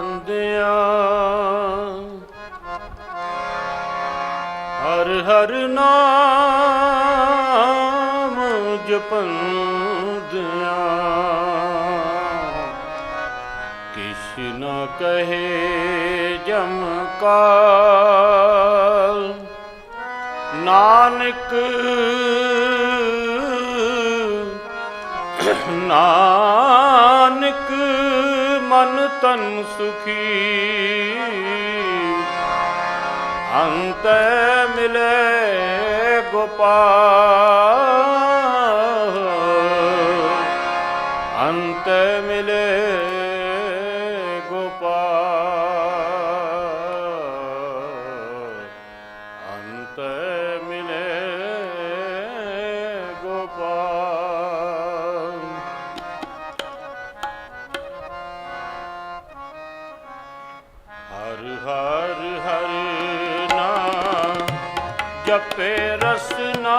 ਆਂਦਿਆ ਹਰ ਹਰ ਨਾ ਕਹੇ ਜਮ ਕਾਲ। ਨਾਨਕ ਨਾਨਕ ਤਨ ਸੁਖੀ। ਅੰਤ ਮਿਲੇ ਗੋਪਾਲ। ਅੰਤ ਮਿਲੇ ਜਪੇ ਰਸਨਾ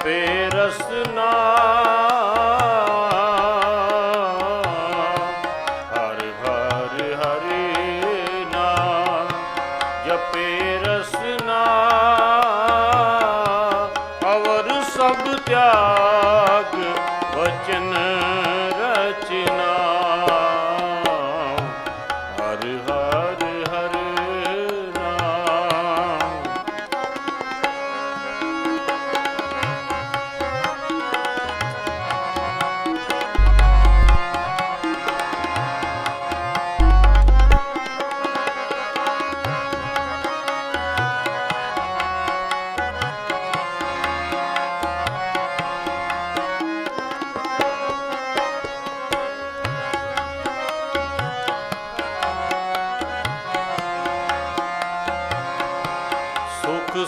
ਜਪੇ ਹਰ ਹਰ ਹਰੀ ਨਾਮ ਜਪੇ ਰਸਨਾ ਅਵਰ ਸਭ ਤਿਆਗ ਵਚਨ ਰਚਨਾ। ਹਰ ਹਰ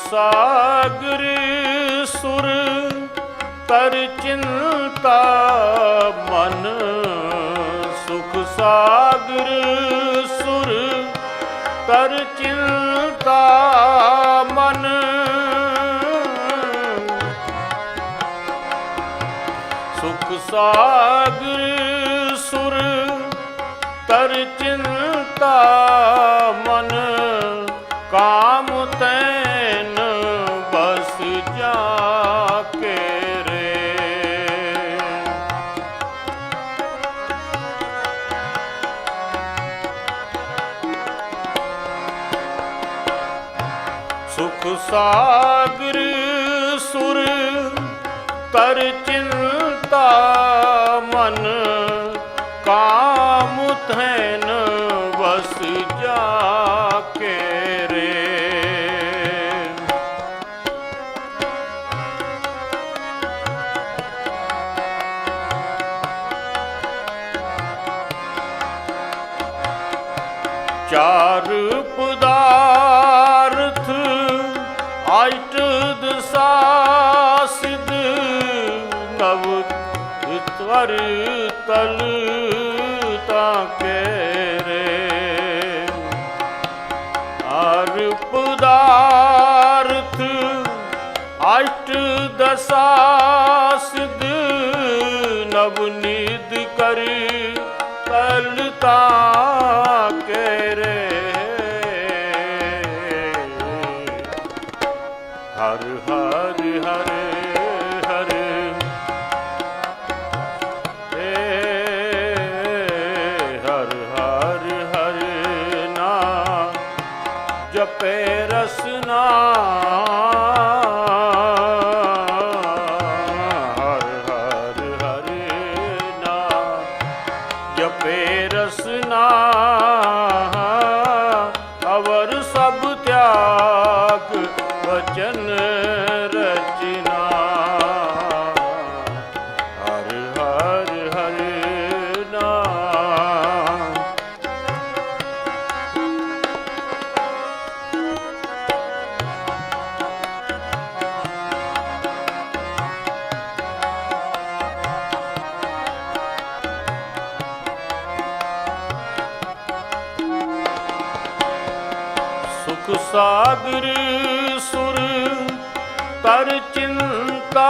ਸਾਗਰ ਸੁਰ ਤਰ ਚਿੰਤਾ ਮਨ ਸੁਖ ਸਾਗਰ ਸੁਰ ਤਰ ਚਿੰਤਾ ਮਨ ਸੁਖ ਸਾਗਰ ਸੁਰ ਤਰ ਚਿੰਤਾ ਜਾ ਕੇ ਰੇ। ਸੁਖ ਸਾਗਰ ਸੁਰ ਤਰ ਚਿੰਤਾ ਮਨ ਕਾਮ ਥੈਨ ਵਸ ਜਾ ਚਾਰ ਪਦਾਰਥ, ਆਇਟ ਦਸਾ ਸਿਧ, ਨਵ ਇਤਵਰ ਤਲ ਤਾਂ ਕੇ ਰੇ ਆਰ ਪਦਾਰਥ, ਆਇਟ ਦਸਾ ਸਿਧ, ਨਵ ਨੀਦ ਕਰੀ। ਤਲ ਤਾਂ ਕੇ ਰੇ ਹਰ ਹਰ ਹਰ ਸਾਗਰ ਸੁਰ ਤਰ ਚਿੰਤਾ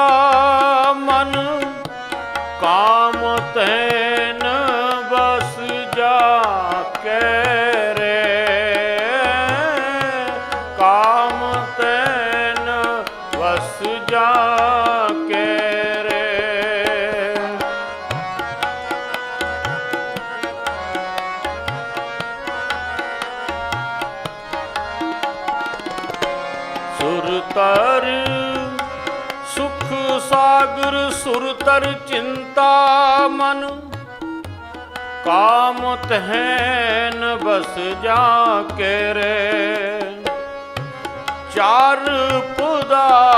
ਸੁਰ ਤਰ ਚਿੰਤਾ ਮਨ ਕਾਮ ਤਹਿਨ ਬਸ ਜਾ ਕੇ ਰੇ। ਚਾਰ ਪੁਦਾ